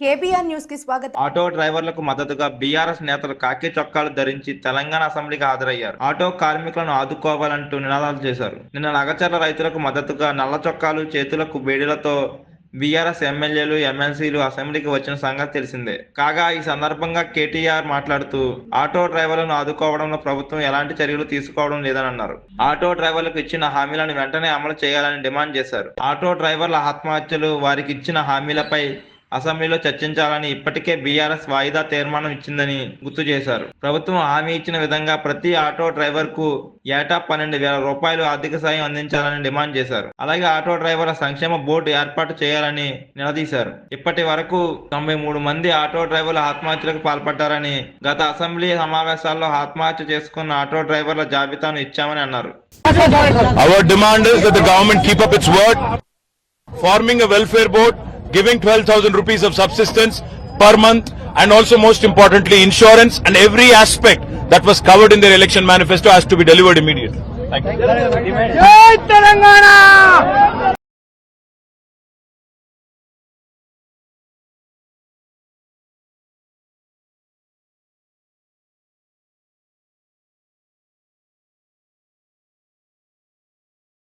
KBR న్యూస్కి స్వాగతం. Auto డ్రైవర్లకు మద్దతుగా బీఆర్ఎస్ నేతలు కాకి చొక్కాలు ధరించి తెలంగాణ అసెంబ్లీకి హాజరయ్యారు. ఆటో కార్మికులను ఆదుకోవాలంటూ నినాదాలు చేశారు. నిన్న నగచర్ల రైతులకు మద్దతుగా నల్ల చొక్కాలు చేతులకు బేడీలతో బీఆర్ఎస్ ఎమ్మెల్యేలు ఎమ్మెల్సీలు అసెంబ్లీకి వచ్చిన సంగతి తెలిసిందే. కాగా ఈ సందర్భంగా కేటీఆర్ మాట్లాడుతూ ఆటో డ్రైవర్లను ఆదుకోవడంలో ప్రభుత్వం ఎలాంటి చర్యలు తీసుకోవడం లేదని అన్నారు ఆటో డ్రైవర్లకు ఇచ్చిన హామీలను వెంటనే అమలు చేయాలని డిమాండ్ చేశారు. ఆటో డ్రైవర్ల ఆత్మహత్యలు వారికి ఇచ్చిన హామీలపై అసెంబ్లీలో చర్చించాలని ఇప్పటికే బీఆర్ఎస్ వాయిదా తీర్మానం ఇచ్చిందని గుర్తు చేశారు. ప్రభుత్వం హామీ ఇచ్చిన విధంగా ప్రతి ఆటో డ్రైవర్కు ఏటా పన్నెండు వేల రూపాయలు ఆర్థిక సాయం అందించాలని డిమాండ్ చేశారు. అలాగే ఆటో డ్రైవర్ల సంక్షేమ బోర్డు ఏర్పాటు చేయాలని నిలదీశారు. ఇప్పటి వరకు తొంభై మూడు మంది ఆటో డ్రైవర్లు ఆత్మహత్యలకు పాల్పడ్డారని గత అసెంబ్లీ సమావేశాల్లో ఆత్మహత్య చేసుకున్న ఆటో డ్రైవర్ల జాబితాను ఇచ్చామని అన్నారు. Our demand is that the government keep up its word, forming a welfare board, giving 12,000 rupees of subsistence per month and also most importantly insurance and every aspect that was covered in their election manifesto has to be delivered immediately. Thank you.